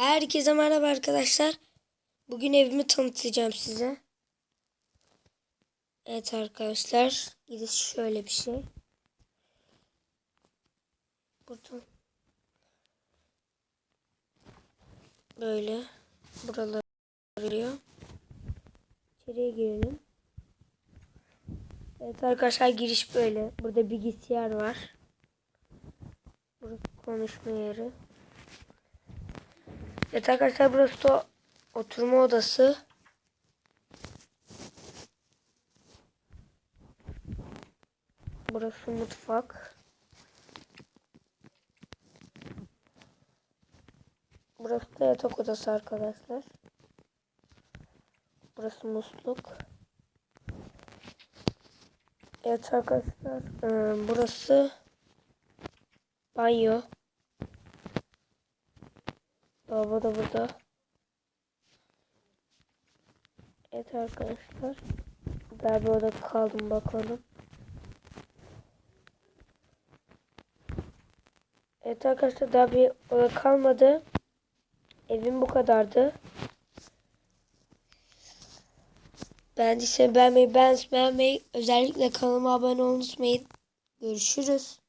Herkese merhaba arkadaşlar. Bugün evimi tanıtacağım size. Evet arkadaşlar. Giriş şöyle bir şey. Buradan. Böyle. Buralar giriyor. İçeriye girelim. Evet arkadaşlar giriş böyle. Burada bilgisayar var. Burası konuşma yeri. Evet arkadaşlar burası da oturma odası. Burası mutfak. Burası da yatak odası arkadaşlar. Burası musluk. Evet arkadaşlar. Burası banyo. Lavabo da burada. Evet arkadaşlar. Bir oda kaldım bakalım. Evet arkadaşlar daha bir oda kalmadı. Evim bu kadardı. Beğendiyse beğenmeyi, beğenmeyi, özellikle kanalıma abone olmayı unutmayın. Görüşürüz.